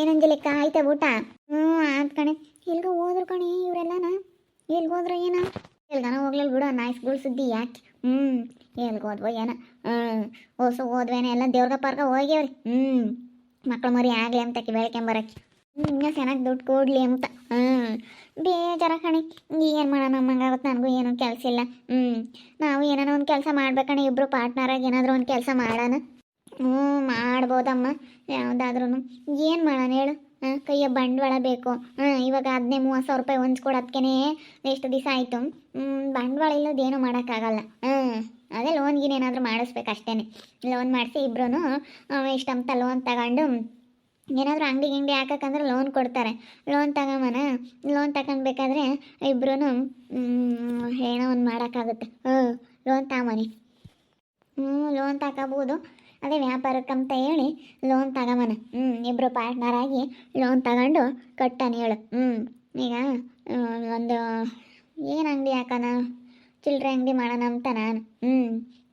ಏನಂಜಿ ಲೆಕ್ಕ ಆಯ್ತಾ ಊಟ? ಹ್ಞೂ ಆಯ್ತು ಕಣೆ. ಎಲ್ಗೋ ಹೋದ್ರು ಕಣೆ ಇವರೆಲ್ಲನ? ಎಲ್ಗೆ ಹೋದ್ರು ಏನ? ಎಲ್ಗಾನ ಹೋಗ್ಲಿಲ್ಲ ಬಿಡು ನಾಯ್ಸ್ಗಳು ಸುದ್ದಿ ಯಾಕೆ? ಹ್ಞೂ, ಎಲ್ಗೆ ಹೋದ್ವೋ ಏನ. ಹ್ಞೂ, ಹೊಸ ಹೋದ್ವೇನ, ಎಲ್ಲ ದೇವ್ರಗ ಪಾರ್ಗ ಹೋಗ್ಯವ್ರಿ. ಹ್ಞೂ, ಮಕ್ಳು ಮರಿ ಆಗಲಿ ಅಂತ ಬೆಳ್ಕೊಂಬರಕ್ಕೆ ಇನ್ನೂ ಚೆನ್ನಾಗಿ ದುಡ್ಡು ಕೊಡ್ಲಿ ಅಂತ. ಹ್ಞೂ, ಬೇಜಾರ ಕಣೆ. ಏನು ಮಾಡೋಣ ನಮ್ಮಂಗಾಗುತ್ತೆ ನನಗೂ ಏನೂ ಕೆಲಸ ಇಲ್ಲ. ಹ್ಞೂ, ನಾವು ಏನಾರ ಒಂದು ಕೆಲಸ ಮಾಡ್ಬೇಕಣೆ ಇಬ್ಬರು ಪಾರ್ಟ್ನರಾಗಿ ಏನಾದರೂ ಒಂದು ಕೆಲಸ ಮಾಡೋಣ. ಹ್ಞೂ, ಮಾಡ್ಬೋದಮ್ಮ. ಯಾವುದಾದ್ರೂ ಏನು ಮಾಡೋಣ ಹೇಳು? ಹಾಂ ಕೈಯ ಬಂಡವಾಳ ಬೇಕು. ಹಾಂ ಇವಾಗ ಹದಿನೇ ಮೂವತ್ತು ಸಾವಿರ ರೂಪಾಯಿ ಹೊಂಚ್ಕೊಡೋದಕ್ಕೆ ಎಷ್ಟು ದಿವಸ ಆಯಿತು. ಬಂಡವಾಳ ಇಲ್ಲದೇನು ಮಾಡೋಕ್ಕಾಗಲ್ಲ. ಹಾಂ ಅದೇ ಲೋನ್ ಗೀನ್ ಏನಾದರೂ ಮಾಡಿಸ್ಬೇಕು ಅಷ್ಟೇ ಲೋನ್ ಮಾಡಿಸಿ ಇಬ್ರು ಇಷ್ಟಂತ ಲೋನ್ ತಗೊಂಡು, ಏನಾದರೂ ಅಂಗಡಿ ಗಿಂಡಿ ಹಾಕಕ್ಕಂದ್ರೆ ಲೋನ್ ಕೊಡ್ತಾರೆ. ಲೋನ್ ತಗೊಂಬನ? ಲೋನ್ ತಗೊಳ್ಬೇಕಾದ್ರೆ ಇಬ್ರು ಏನೋ ಒಂದು ಮಾಡೋಕ್ಕಾಗುತ್ತೆ. ಹ್ಞೂ ಲೋನ್ ತಗೊಂಬನಿ ಹ್ಞೂ ಲೋನ್ ತಗೋಬೋದು. ಅದೇ ವ್ಯಾಪಾರಕ್ಕಂತ ಹೇಳಿ ಲೋನ್ ತಗೊಂಬನ ಹ್ಞೂ ಇಬ್ಬರು ಪಾರ್ಟ್ನರ್ ಆಗಿ ಲೋನ್ ತಗೊಂಡು ಕಟ್ಟಾನೆ ಹೇಳು. ಹ್ಞೂ ಈಗ ಒಂದು ಏನು ಅಂಗಡಿ ಹಾಕೋಣ ಚಿಲ್ಲರೆ ಅಂಗಡಿ ಮಾಡೋಣ ಅಂತ ನಾನು. ಹ್ಞೂ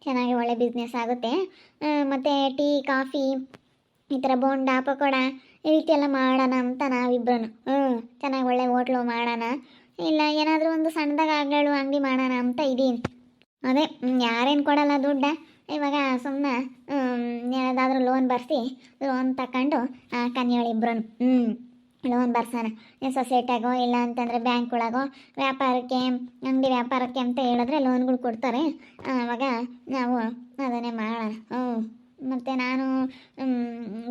ಚೆನ್ನಾಗಿ ಒಳ್ಳೆ ಬಿಸ್ನೆಸ್ ಆಗುತ್ತೆ. ಮತ್ತು ಟೀ, ಕಾಫಿ, ಈ ಥರ ಬೋಂಡ, ಪಕೋಡ, ಈ ರೀತಿ ಮಾಡೋಣ ಅಂತ ನಾವಿಬ್ರು ಹ್ಞೂ ಚೆನ್ನಾಗಿ ಒಳ್ಳೆ ಹೋಟ್ಲು ಮಾಡೋಣ. ಇಲ್ಲ, ಏನಾದರೂ ಒಂದು ಸಣ್ಣದಾಗ ಆಗಲು ಅಂಗಡಿ ಮಾಡೋಣ ಅಂತ ಇದ್ದೀನಿ ಅದೇ ಯಾರೇನು ಕೊಡಲ್ಲ ದುಡ್ಡ? ಇವಾಗ ಸುಮ್ಮನೆ ಯಾವುದಾದ್ರೂ ಲೋನ್ ಬರ್ಸಿ ಲೋನ್ ತಗೊಂಡು ಕನ್ಯಾಳಿಬ್ರು ಹ್ಞೂ ಲೋನ್ ಬರ್ಸೋಣ. ಸೊಸೈಟಿಯಾಗೋ ಇಲ್ಲ ಅಂತಂದರೆ ಬ್ಯಾಂಕ್ ಒಳಗೋ ವ್ಯಾಪಾರಕ್ಕೆ, ಅಂಗಡಿ ವ್ಯಾಪಾರಕ್ಕೆ ಅಂತ ಹೇಳಿದ್ರೆ ಲೋನ್ಗಳು ಕೊಡ್ತಾರೆ. ಆವಾಗ ನಾವು ಅದನ್ನೇ ಮಾಡೋಣ. ಹ್ಞೂ ಮತ್ತು ನಾನು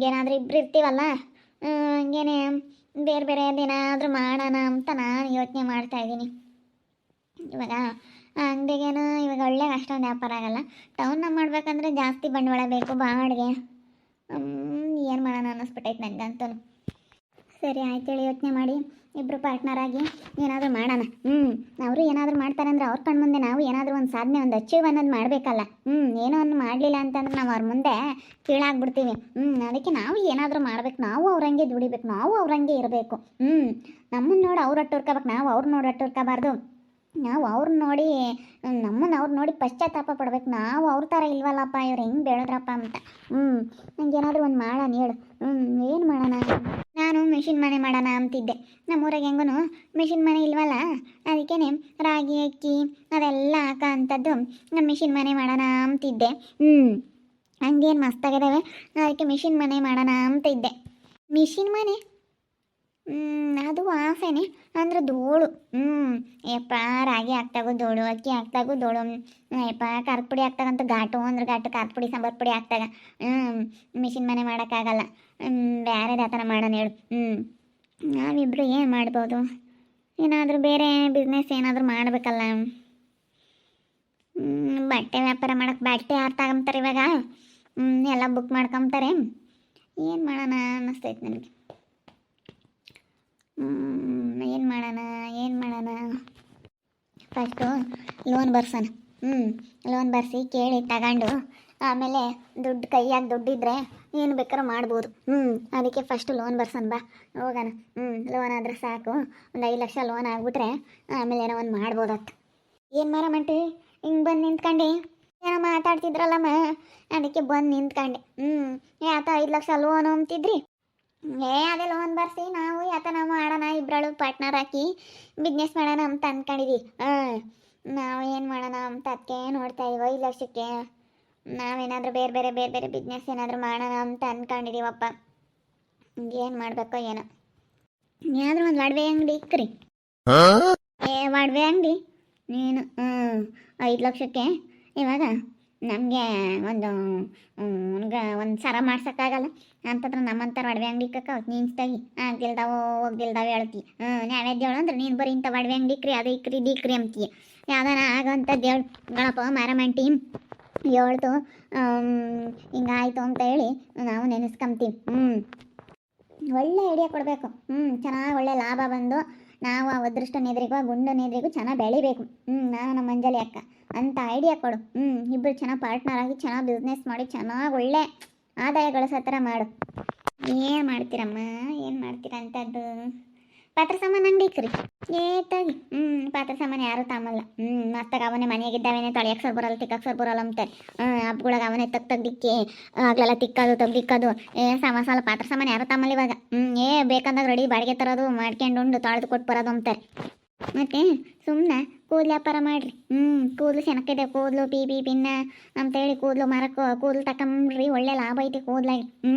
ಏನಾದರೂ ಇಬ್ಬರು ಇರ್ತೀವಲ್ಲ ಹಂಗೇನೆ ಬೇರೆ ಬೇರೆ ಏನಾದರೂ ಮಾಡೋಣ ಅಂತ ನಾನು ಯೋಚನೆ ಮಾಡ್ತಾ ಇದ್ದೀನಿ. ಇವಾಗ ಅಂಗಡಿಗೇನು ಇವಾಗ ಒಳ್ಳೆ ಅಷ್ಟೊಂದು ವ್ಯಾಪಾರ ಆಗಲ್ಲ. ಟೌನ್ನಾಗ ಮಾಡ್ಬೇಕಂದ್ರೆ ಜಾಸ್ತಿ ಬಂಡವಾಳ ಬೇಕು ಬಾಡಿಗೆ ಏನು ಮಾಡೋಣ ಅನ್ನಿಸ್ಬಿಟ್ಟೈತೆ ನನಗಂತೂ ಸರಿ ಆಯ್ತೇಳಿ ಯೋಚನೆ ಮಾಡಿ. ಇಬ್ಬರು ಪಾರ್ಟ್ನರ್ ಆಗಿ ಏನಾದರೂ ಮಾಡೋಣ. ಹ್ಞೂ ಅವರು ಏನಾದರೂ ಮಾಡ್ತಾರೆ ಅಂದ್ರೆ ಅವ್ರ ಕಣ್ಣು ಮುಂದೆ ನಾವು ಏನಾದರೂ ಒಂದು ಸಾಧನೆ, ಒಂದು ಅಚೀವ್ ಅನ್ನೋದು ಮಾಡಬೇಕಲ್ಲ. ಹ್ಞೂ ಏನೋ ಒಂದು ಮಾಡಲಿಲ್ಲ ಅಂತಂದ್ರೆ ನಾವು ಅವ್ರ ಮುಂದೆ ಕೀಳಾಗ್ಬಿಡ್ತೀವಿ. ಹ್ಞೂ ಅದಕ್ಕೆ ನಾವು ಏನಾದರೂ ಮಾಡ್ಬೇಕು. ನಾವು ಅವ್ರಂಗೆ ದುಡಿಬೇಕು. ನಾವು ಅವ್ರಂಗೆ ಇರಬೇಕು. ಹ್ಞೂ ನಮ್ಮನ್ನು ನೋಡಿ ಅವ್ರು ಅಟ್ಟುರ್ಕೋಬೇಕು ನಾವು ಅವ್ರು ನೋಡಿ ಅಟ್ಟುರ್ಕೋಬಾರ್ದು ನಾವು ಅವ್ರನ್ನ ನೋಡಿ ನಮ್ಮನ್ನು ಅವ್ರು ನೋಡಿ ಪಶ್ಚಾತ್ತಾಪ ಪಡ್ಬೇಕು. ನಾವು ಅವ್ರ ಥರ ಇಲ್ವಲ್ಲಪ್ಪ, ಇವ್ರು ಹೆಂಗೆ ಬೆಳೆದ್ರಪ್ಪ ಅಂತ. ಹ್ಞೂ ನಂಗೇನಾದರೂ ಒಂದು ಮಾಡೋಣ, ಹೇಳು. ಹ್ಞೂ ಏನು ಮಾಡೋಣ? ನಾನು ಮೆಷಿನ್ ಮನೆ ಮಾಡೋಣ ಅಂತಿದ್ದೆ. ನಮ್ಮೂರಾಗ ಹೆಂಗೂ ಮೆಷಿನ್ ಮನೆ ಇಲ್ವಲ್ಲ ಅದಕ್ಕೇ ರಾಗಿ ಅಕ್ಕಿ ಅದೆಲ್ಲ ಹಾಕೋ ಅಂಥದ್ದು ನಾನು ಮಿಷಿನ್ ಮನೆ ಮಾಡೋಣ ಅಂತಿದ್ದೆ. ಹ್ಞೂ ಹಂಗೇನು ಮಸ್ತಾಗಿದ್ದಾವೆ ಅದಕ್ಕೆ ಮಿಷಿನ್ ಮನೆ ಮಾಡೋಣ ಅಂತ ಇದ್ದೆ ಮಿಷಿನ್ ಮನೆ? ಅದು ಆಸೆನೆ. ಅಂದ್ರೆ ಧೂಳು ಹ್ಞೂ ಯಪ್ಪ, ರಾಗಿ ಹಾಕ್ತಾಗು ಧೂಳು ಅಕ್ಕಿ ಹಾಕ್ತಾಗು ಧೂಳು ಯಪ್ಪ ಖಾರದ ಪುಡಿ ಹಾಕ್ತಾಗಂತ ಘಾಟು, ಅಂದ್ರೆ ಘಾಟು ಖಾರದ ಪುಡಿ ಸಾಂಬಾರು ಪುಡಿ ಹಾಕ್ತಾಗ ಹ್ಞೂ ಮಿಷಿನ್ ಮನೆ ಮಾಡೋಕ್ಕಾಗಲ್ಲ. ಬೇರೆ ಥರ ಮಾಡೋಣ ಹೇಳು. ಹ್ಞೂ ನಾವಿಬ್ಬರು ಏನು ಮಾಡ್ಬೋದು? ಏನಾದರೂ ಬೇರೆ ಬಿಸ್ನೆಸ್ ಏನಾದರೂ ಮಾಡಬೇಕಲ್ಲ. ಬಟ್ಟೆ ವ್ಯಾಪಾರ ಮಾಡೋಕೆ ಬಟ್ಟೆ ಯಾರು ತಗೊಂತಾರೆ ಇವಾಗ? ಎಲ್ಲ ಬುಕ್ ಮಾಡ್ಕೊಂತಾರೆ ಏನು ಮಾಡೋಣ ಅನ್ನಿಸ್ತೈತೆ ನನಗೆ. ಏನು ಮಾಡೋಣ ಏನು ಮಾಡೋಣ? ಫಸ್ಟು ಲೋನ್ ಬರ್ಸೋಣ. ಹ್ಞೂ ಲೋನ್ ಬರ್ಸಿ ಕೇಳಿ ತಗೊಂಡು, ಆಮೇಲೆ ದುಡ್ಡು ಕೈಯಾಗ ದುಡ್ಡಿದ್ರೆ ಏನು ಬೇಕಾದ್ರೂ ಮಾಡ್ಬೋದು. ಹ್ಞೂ ಅದಕ್ಕೆ ಫಸ್ಟು ಲೋನ್ ಬರ್ಸೋಣ ಬಾ, ಹೋಗೋಣ. ಹ್ಞೂ ಲೋನ್ ಆದರೆ ಸಾಕು. ಒಂದು ಐದು ಲಕ್ಷ ಲೋನ್ ಆಗ್ಬಿಟ್ರೆ ಆಮೇಲೆ ಏನೋ ಒಂದು ಮಾಡ್ಬೋದತ್ತು ಏನು ಮರ ಮಂಟಿ ಹಿಂಗೆ ಬಂದು ನಿಂತ್ಕೊಂಡು. ಏನೋ ಮಾತಾಡ್ತಿದ್ರಲ್ಲಮ್ಮ, ಅದಕ್ಕೆ ಬಂದು ನಿಂತ್ಕೊಂಡೆ. ಹ್ಞೂ ಯಾತ ಐದು ಲಕ್ಷ ಲೋನ್ ಅಂತಿದ್ರಿ? ಏ ಅದೇ ಲೋನ್ ಬರ್ಸಿ ನಾವು ಯಾತನ ಮಾಡೋಣ ಇಬ್ಬರಳು ಪಾರ್ಟ್ನರ್ ಹಾಕಿ ಬಿಸ್ನೆಸ್ ಮಾಡೋಣ ಅಂತ ಅನ್ಕೊಂಡಿದ್ವಿ. ಹಾಂ ನಾವು ಏನು ಮಾಡೋಣ ಅಂತ ಅದಕ್ಕೆ ನೋಡ್ತಾ ಇದೀವಿ ಐದು ಲಕ್ಷಕ್ಕೆ ನಾವೇನಾದರೂ ಬೇರೆ ಬೇರೆ ಬೇರೆ ಬೇರೆ ಬಿಸ್ನೆಸ್ ಏನಾದರೂ ಮಾಡೋಣ ಅಂತ ಅನ್ಕೊಂಡಿದೀವಪ್ಪ. ಏನು ಮಾಡಬೇಕೋ ಏನೋ. ಏನಾದರೂ ಒಂದು ಒಡವೆ ಅಂಗಡಿ ಇಕ್ಕ್ರಿ ಏ ಒಡವೆ ಅಂಗಡಿ? ನೀನು ಹ್ಞೂ ಐದು ಲಕ್ಷಕ್ಕೆ ಇವಾಗ ನಮಗೆ ಒಂದು ನನಗೆ ಒಂದು ಸರ ಮಾಡ್ಸೋಕ್ಕಾಗಲ್ಲ. ಅಂತಂದ್ರೆ ನಮ್ಮಂತ ಒಡವೆ ಅಂಗಡಿ ಕಕ್ಕ ನಿನ್ಸ್ತಾಗಿ ಆಗ್ದಿಲ್ದಾವೋ ಹೋಗ್ದಿಲ್ದಾವ ಹೇಳ್ತಿ. ಹ್ಞೂ ನಾವೇದ್ದು ಹೇಳು ಅಂದ್ರೆ ನೀನು ಬರೀ ಇಂಥ ಒಡವೆ ಅಂಗಡಿ ಇಕ್ರಿ ಅದು ಇಕ್ರಿ ದಿಕ್ರಿ ಅಂತೀಯ ಯಾವ್ದಾನ ಆಗಂಥದ್ದು ಹೇಳು ಗಣಪ ಮಾರಮಂಟಿ, ಹೇಳ್ತು ಹಿಂಗಾಯ್ತು ಅಂತ ಹೇಳಿ ನಾವು ನೆನೆಸ್ಕೊಂತೀವಿ ಹ್ಞೂ ಒಳ್ಳೆ ಐಡಿಯಾ ಕೊಡಬೇಕು. ಹ್ಞೂ ಚೆನ್ನಾಗಿ ಒಳ್ಳೆ ಲಾಭ ಬಂದು ನಾವು ಆ ಅದೃಷ್ಟನ ಆ ಗುಂಡು ನೆದ್ರಿಗೂ ಚೆನ್ನಾಗಿ ಬೆಳಿಬೇಕು. ಹ್ಞೂ ನಾನು ನಮ್ಮ ಅಂಜಲಿ ಅಕ್ಕ. ಅಂತ ಐಡಿಯಾ ಕೊಡು. ಹ್ಞೂ ಇಬ್ಬರು ಚೆನ್ನಾಗಿ ಪಾರ್ಟ್ನರ್ ಆಗಿ ಚೆನ್ನಾಗಿ ಬಿಸ್ನೆಸ್ ಮಾಡಿ ಚೆನ್ನಾಗಿ ಒಳ್ಳೆ ಆದಾಯ ಗಳಿಸೋ ಥರ ಮಾಡು. ಏನು ಮಾಡ್ತೀರಮ್ಮ? ಏನು ಮಾಡ್ತೀರ ಅಂಥದ್ದು ಪಾತ್ರ ಸಾಮಾನು ಅಂಗಡಿ ಇಕ್ರಿ ಏತಾಗಿ ತಗಿ. ಹ್ಞೂ ಪಾತ್ರ ಸಾಮಾನು ಯಾರು ತಾಮಲ್ಲ ಹ್ಞೂ ಮತ್ತಾಗ ಅವನೇ ಮನೆಯಾಗಿದ್ದಾವೇನೆ ತೊಳೆಯಕ್ಕೆ ಸರ್ ಬರಲ್ಲ ತಿಕ್ಕಕ್ಕೆ ಸರ್ ಬರಲ್ಲ ಅಂತಾರೆ ಹ್ಞೂ ಹಬ್ಗಳಾಗ ಅವನೇ ತಗ್ ತೆಗ್ದಿಕ್ಕಿ, ಆಗ್ಲೆಲ್ಲ ತಿಕ್ಕದು, ತೆಗ್ದಿಕ್ಕೋದು. ಏ ಸಮಸಾಲ ಪಾತ್ರ ಸಾಮಾನು ಯಾರು ತಾಮಲ್ಲ ಇವಾಗ. ಹ್ಞೂ ಏ, ಬೇಕಂದಾಗ ರೆಡಿ ಬಾಡಿಗೆ ತರೋದು ಮಾಡ್ಕೊಂಡು ಉಂಡು, ತೊಳೆದು ಕೊಟ್ಟು ಬರೋದು ಅಂತಾರೆ ಮತ್ತೆ ಸುಮ್ಮನೆ ಕೂದಲು ವ್ಯಾಪಾರ ಮಾಡ್ರಿ. ಹ್ಞೂ ಕೂದಲು ಚೆನ್ನಾಗಿದೆ ಕೂದಲು ಪಿ ಪಿ ಪಿನ್ನ ಅಂತೇಳಿ ಕೂದಲು ಮರಕ್ಕ ಕೂದಲು ತಕೊಂಬ್ರಿ ಒಳ್ಳೆ ಲಾಭ ಐತಿ ಕೂದಲಾಗಿ. ಹ್ಞೂ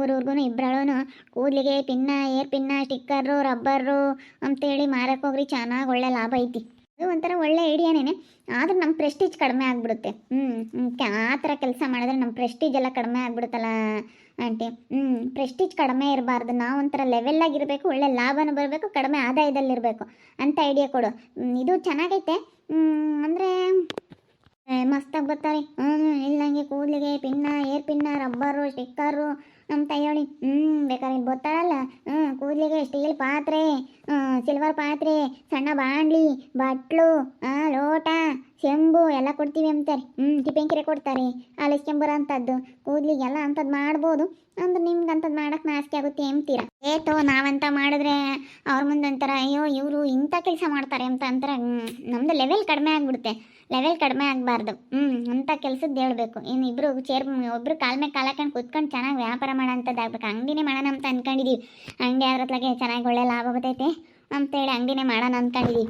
ಊರೂರ್ಗು ಇಬ್ಬರಳೂ ಕೂದಲಿಗೆ pin hair pin sticker rubber ಅಂತೇಳಿ ಮಾರಕ್ಕೆ ಹೋಗ್ರಿ ಚೆನ್ನಾಗಿ ಒಳ್ಳೆ ಲಾಭ ಐತಿ. ಅದು ಒಂಥರ ಒಳ್ಳೆ ಐಡಿಯಾನೇ ಆದ್ರೆ ನಮ್ಮ ಪ್ರೆಸ್ಟೀಜ್ ಕಡಿಮೆ ಆಗಿಬಿಡುತ್ತೆ. ಹ್ಞೂ ಆ ಥರ ಕೆಲಸ ಮಾಡಿದ್ರೆ ನಮ್ಮ ಪ್ರೆಸ್ಟೀಜ್ ಎಲ್ಲ ಕಡಿಮೆ ಆಗಿಬಿಡುತ್ತಲ್ಲ ಆಂಟಿ. ಹ್ಞೂ ಪ್ರೆಸ್ಟೀಜ್ ಕಡಿಮೆ ಇರಬಾರ್ದು. ನಾವು ಒಂಥರ ಲೆವೆಲ್ಲಾಗಿರಬೇಕು ಒಳ್ಳೆ ಲಾಭನೂ ಬರಬೇಕು, ಕಡಿಮೆ ಆದಾಯದಲ್ಲಿರಬೇಕು. ಅಂತ ಐಡಿಯಾ ಕೊಡು. ಇದು ಚೆನ್ನಾಗೈತೆ. ಅಂದರೆ ಮಸ್ತಾಗಿ ಬರ್ತಾರೆ ಹ್ಞೂ ಇಲ್ಲಂಗೆ ಕೂದಲಿಗೆ pin, hair pin, rubber, sticker ನಮ್ಮ ತಯೋಳಿ. ಹ್ಞೂ ಬೇಕಾದ್ರೆ ಗೊತ್ತಾಗಲ್ಲ ಹ್ಞೂ ಕೂದಲಿಗೆ ಸ್ಟೀಲ್ ಪಾತ್ರೆ ಸಿಲ್ವರ್ ಪಾತ್ರೆ, ಸಣ್ಣ ಬಾಂಡ್ಲಿ, ಬಟ್ಲು ಲೋಟ ಸೆಂಬು ಎಲ್ಲ ಕೊಡ್ತೀವಿ ಅಂತಾರೆ. ಹ್ಞೂ ಟಿಪೆಂಕಿರೆ ಕೊಡ್ತಾರೆ. ಅಂತದ್ದು. ಅಂಥದ್ದು ಕೂದಲಿಗೆಲ್ಲ ಅಂಥದ್ದು ಮಾಡ್ಬೋದು. ಅಂದ್ರೆ ನಿಮ್ಗೆ ಅಂಥದ್ದು ಮಾಡಕ್ಕೆ ನಾಚಿಕೆ ಆಗುತ್ತೆ ಅಂತೀರ? ಏತೋ ನಾವಂತ ಮಾಡಿದ್ರೆ ಅವ್ರ ಮುಂದೆ ಅಂತಾರೆ ಅಯ್ಯೋ, ಇವರು ಇಂಥ ಕೆಲಸ ಮಾಡ್ತಾರೆ ಅಂತ ಅಂತಾರೆ. ನಮ್ದು ಲೆವೆಲ್ ಕಡಿಮೆ ಆಗಿಬಿಡುತ್ತೆ. ಲೆವೆಲ್ ಕಡಿಮೆ ಆಗಬಾರ್ದು. ಹ್ಞೂ ಅಂಥ ಕೆಲಸದ್ದು ಹೇಳಬೇಕು. ಇನ್ನು ಇಬ್ಬರು ಚೇರ್ ಒಬ್ಬರು ಕಾಲ ಮೇಲೆ ಕಾಲ ಹಾಕೊಂಡು ಕುತ್ಕೊಂಡು ಚೆನ್ನಾಗಿ ವ್ಯಾಪಾರ ಮಾಡೋಂಥದ್ದು ಆಗ್ಬೇಕು ಅಂಗಡಿನೇ ಮಾಡೋಣ ಅಂತ ಅನ್ಕೊಂಡಿದೀವಿ. ಅಂಗಡಿ ಆದ್ರತ್ಲಾಗೆ ಚೆನ್ನಾಗಿ ಒಳ್ಳೆ ಲಾಭ ಬರ್ತೈತೆ ಅಂತೇಳಿ ಅಂಗಡಿನೇ ಮಾಡೋಣ ಅಂದ್ಕೊಂಡಿದ್ದೀವಿ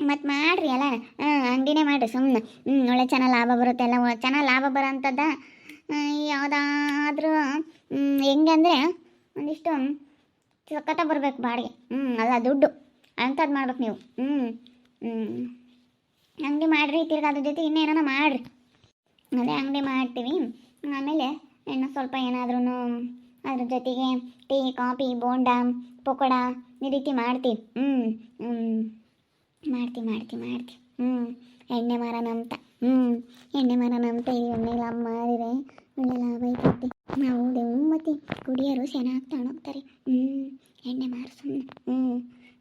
ಮತ್ತು ಮಾಡಿರಿ ಅಲ್ಲ ಹಾಂ ಅಂಗಡಿನೇ ಮಾಡಿರಿ ಸುಮ್ಮನೆ ಹ್ಞೂ ಒಳ್ಳೆ ಚೆನ್ನಾಗಿ ಲಾಭ ಬರುತ್ತೆ ಎಲ್ಲ. ಚೆನ್ನಾಗಿ ಲಾಭ ಬರೋಂಥದ್ದ? ಯಾವುದಾದ್ರೂ ಹೆಂಗೆ ಅಂದರೆ ಒಂದಿಷ್ಟು ಸಖತ್ತ ಬರಬೇಕು ಬಾಡಿಗೆ. ಹ್ಞೂ ಅಲ್ಲ, ದುಡ್ಡು. ಅಂಥದ್ದು ಮಾಡ್ಬೇಕು ನೀವು. ಹ್ಞೂ ಹ್ಞೂ ಅಂಗಡಿ ಮಾಡಿರಿ, ತಿರ್ಗಿ ಅದ್ರ ಜೊತೆ ಇನ್ನೇನೋ ಮಾಡಿರಿ. ಅದೇ ಅಂಗಡಿ ಮಾಡ್ತೀವಿ. ಆಮೇಲೆ ಇನ್ನು ಸ್ವಲ್ಪ ಏನಾದ್ರೂ ಅದ್ರ ಜೊತೆಗೆ ಟೀ, ಕಾಫಿ, ಬೋಂಡ, ಪಕೋಡ ಈ ರೀತಿ ಮಾಡ್ತೀವಿ. ಹ್ಞೂ ಮಾಡ್ತೀವಿ ಮಾಡ್ತೀವಿ ಮಾಡ್ತೀವಿ. ಹ್ಞೂ ಎಣ್ಣೆ ಮರ ನಮ್ತ ಹ್ಞೂ ಎಣ್ಣೆ ಮರ ನಮ್ತ ಈ ಎಣ್ಣೆ ಲಾಭ ಮಾರಿದ್ರೆ ಒಳ್ಳೆ ಲಾಭ ಐತೈತಿ. ನಾವು ಮತ್ತೆ ಕುಡಿಯೋರು ಚೆನ್ನಾಗಿ ತಗೊಂಡೋಗ್ತಾರೆ ಹ್ಞೂ ಎಣ್ಣೆ ಮಾರು ಸುಮ್ಮನೆ ಹ್ಞೂ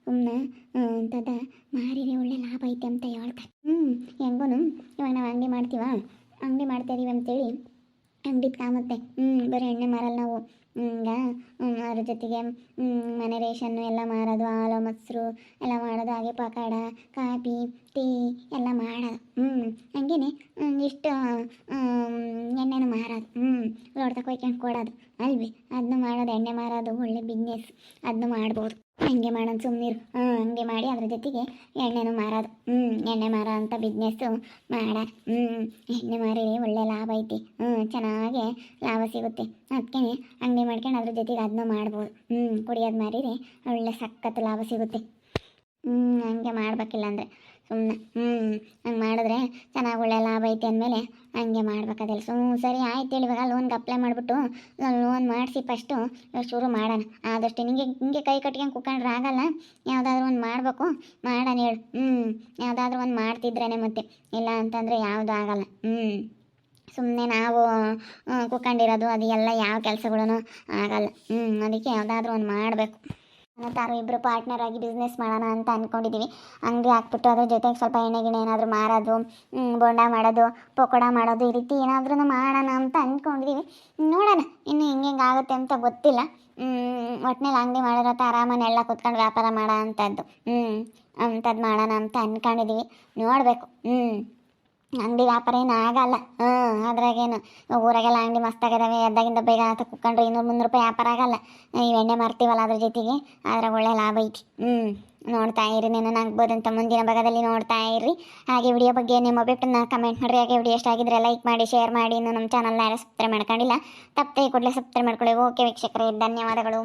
ಸುಮ್ಮನೆ ಅಂತದ ಮಾರಿದ್ರೆ ಒಳ್ಳೆ ಲಾಭ ಐತೆ ಅಂತ ಹೇಳ್ತಾರೆ ಹ್ಞೂ ಹೆಂಗೂ ಇವಾಗ ನಾವು ಅಂಗಡಿ ಮಾಡ್ತೀವ? ಅಂಗಡಿ ಮಾಡ್ತಾ ಇದೀವಿ ಅಂತೇಳಿ ಅಂಗಡಿ ಕಾಮತ್ತೆ ಹ್ಞೂ ಬರೀ ಎಣ್ಣೆ ಮಾರಲ್ಲ ನಾವು. ಹಿಂಗ ಅದ್ರ ಜೊತೆಗೆ ಮನೆ ರೇಷನ್ನು ಎಲ್ಲ ಮಾರೋದು, ಹಾಲು, ಮೊಸರು ಎಲ್ಲ ಮಾಡೋದು, ಹಾಗೆ ಪಕೋಡ, ಕಾಫಿ, ಟೀ ಎಲ್ಲ ಮಾಡೋದು. ಹ್ಞೂ ಹಂಗೇನೆ ಇಷ್ಟು ಎಣ್ಣೆನೂ ಮಾರೋದು. ಹ್ಞೂ ಲೋಡ್ ತಕೊಯ್ಕೊಂಡು ಕೊಡೋದು. ಅಲ್ವಿ? ಅದನ್ನು ಮಾಡೋದು, ಎಣ್ಣೆ ಮಾರೋದು, ಒಳ್ಳೆ ಬಿಸ್ನೆಸ್ ಅದನ್ನು ಮಾಡ್ಬೋದು. ಹಂಗೆ ಮಾಡೋಣ ಸುಮ್ಮನಿರು ಹ್ಞೂ, ಹಂಗೆ ಮಾಡಿ ಅದ್ರ ಜೊತೆಗೆ ಎಣ್ಣೆನೂ ಮಾರೋದು. ಹ್ಞೂ, ಎಣ್ಣೆ ಮಾರೋ ಅಂಥ ಬಿಸ್ನೆಸ್ಸು ಮಾಡ. ಹ್ಞೂ, ಎಣ್ಣೆ ಮಾರಿ ಒಳ್ಳೆ ಲಾಭ ಐತಿ. ಹ್ಞೂ, ಚೆನ್ನಾಗೆ ಲಾಭ ಸಿಗುತ್ತೆ. ಅದಕ್ಕೆ ಅಂಗಡಿ ಮಾಡ್ಕೊಂಡು ಅದ್ರ ಜೊತೆಗೆ ಅದನ್ನ ಮಾಡ್ಬೋದು. ಹ್ಞೂ ಕುಡಿಯೋದು ಮಾರಿದ್ರೆ ಒಳ್ಳೆ ಸಖತ್ತು ಲಾಭ ಸಿಗುತ್ತೆ. ಹ್ಞೂ, ಹಂಗೆ ಮಾಡ್ಬೇಕಿಲ್ಲ ಅಂದರೆ. ಸುಮ್ಮನೆ ಹ್ಞೂ ಹಂಗೆ ಮಾಡಿದ್ರೆ ಚೆನ್ನಾಗಿ ಒಳ್ಳೆ ಲಾಭ ಐತೆ ಅಂದಮೇಲೆ ಹಂಗೆ ಮಾಡ್ಬೇಕಾದಲ್ಲಿ ಸೊ ಸರಿ, ಆಯ್ತು ಹೇಳಿ, ಇವಾಗ ಲೋನ್ಗೆ ಅಪ್ಲೈ ಮಾಡಿಬಿಟ್ಟು ಲೋನ್ ಮಾಡಿಸಿ ಫಸ್ಟು ಶುರು ಮಾಡೋಣ. ಆದಷ್ಟು ನಿಂಗೆ ಹಿಂಗೆ ಕೈ ಕಟ್ಕೊಂಡು ಕುತ್ಕೊಂಡ್ರೆ ಆಗಲ್ಲ. ಯಾವುದಾದ್ರೂ ಒಂದು ಮಾಡಬೇಕು. ಮಾಡೋಣ ಹೇಳು. ಹ್ಞೂ ಯಾವುದಾದ್ರೂ ಒಂದು ಮಾಡ್ತಿದ್ರೇ ಮತ್ತೆ. ಇಲ್ಲ ಅಂತಂದರೆ ಯಾವುದು ಆಗಲ್ಲ. ಹ್ಞೂ ಸುಮ್ಮನೆ ನಾವು ಕುಕ್ಕೊಂಡಿರೋದು ಅದು ಎಲ್ಲ ಯಾವ ಕೆಲಸಗಳೂ ಆಗಲ್ಲ. ಹ್ಞೂ ಅದಕ್ಕೆ ಯಾವುದಾದ್ರೂ ಒಂದು ಮಾಡಬೇಕು. ತಾರು ಇಬ್ಬರು ಪಾರ್ಟ್ನರ್ ಆಗಿ ಬಿಸ್ನೆಸ್ ಮಾಡೋಣ ಅಂತ ಅಂದ್ಕೊಂಡಿದ್ದೀವಿ ಅಂಗಡಿ ಹಾಕ್ಬಿಟ್ಟು ಅದ್ರ ಜೊತೆಗೆ ಸ್ವಲ್ಪ ಎಣ್ಣೆ ಗಿಣೆ ಏನಾದರೂ ಮಾರೋದು ಬೋಂಡ ಮಾಡೋದು, ಪಕೋಡ ಮಾಡೋದು ಈ ರೀತಿ ಏನಾದ್ರೂ ಮಾಡೋಣ ಅಂತ ಅಂದ್ಕೊಂಡಿದ್ದೀವಿ ನೋಡೋಣ, ಇನ್ನು ಹೆಂಗೆ ಹಿಂಗೆ ಆಗುತ್ತೆ ಅಂತ ಗೊತ್ತಿಲ್ಲ. ಒಟ್ಟಿನಲ್ಲಿ ಅಂಗಡಿ ಮಾಡಿರೋ ಆರಾಮನೆ ಆರಾಮನೆಲ್ಲ ಕುತ್ಕೊಂಡು ವ್ಯಾಪಾರ ಮಾಡೋ ಅಂಥದ್ದು ಹ್ಞೂ ಅಂಥದ್ದು ಮಾಡೋಣ ಅಂತ ಅಂದ್ಕೊಂಡಿದ್ದೀವಿ ನೋಡಬೇಕು. ಹ್ಞೂ ಅಂಗಡಿ ವ್ಯಾಪಾರ ಏನು ಆಗಲ್ಲ. ಹಾಂ ಅದ್ರಾಗೇನು ಊರಾಗೆಲ್ಲ ಅಂಗಡಿ ಮಸ್ತಾಗಿದ್ದಾವೆ ಎದ್ದಾಗಿಂದ ಬೇಗ ಅಂತ ಕುತ್ಕೊಂಡ್ರೆ ಇನ್ನೂರು ಮುನ್ನೂರು ರೂಪಾಯಿ ವ್ಯಾಪಾರ ಆಗಲ್ಲ. ಈ ಎಣ್ಣೆ ಮಾರ್ತೀವಲ್ಲ ಅದ್ರ ಜೊತೆಗೆ, ಅದ್ರಾಗ ಒಳ್ಳೆ ಲಾಭ ಐತಿ. ಹ್ಞೂ ನೋಡ್ತಾ ಇರಿ ನೀನು ಅಂತ ಮುಂದಿನ ಭಾಗದಲ್ಲಿ ನೋಡ್ತಾ ಇರಿ. ಹಾಗೆ ವಿಡಿಯೋ ಬಗ್ಗೆ ನಿಮ್ಮ ಅಭಿಪ್ರಾಯನ ಕಮೆಂಟ್ ಮಾಡಿರಿ. ಹಾಗೆ ವಿಡಿಯೋ ಇಷ್ಟ ಆಗಿದ್ರೆ ಲೈಕ್ ಮಾಡಿ ಶೇರ್ ಮಾಡಿ. ಇನ್ನು ನಮ್ಮ ಚಾನಲ್ನ ಯಾರು ಸಬ್ಸ್ಕ್ರೈಬ್ ಮಾಡ್ಕೊಂಡಿಲ್ಲ, ತಪ್ಪದೆ ಕೂಡಲೇ ಸಬ್ಸ್ಕ್ರೈಬ್ ಮಾಡ್ಕೊಳ್ಳಿ. ಓಕೆ ವೀಕ್ಷಕರೇ, ಧನ್ಯವಾದಗಳು.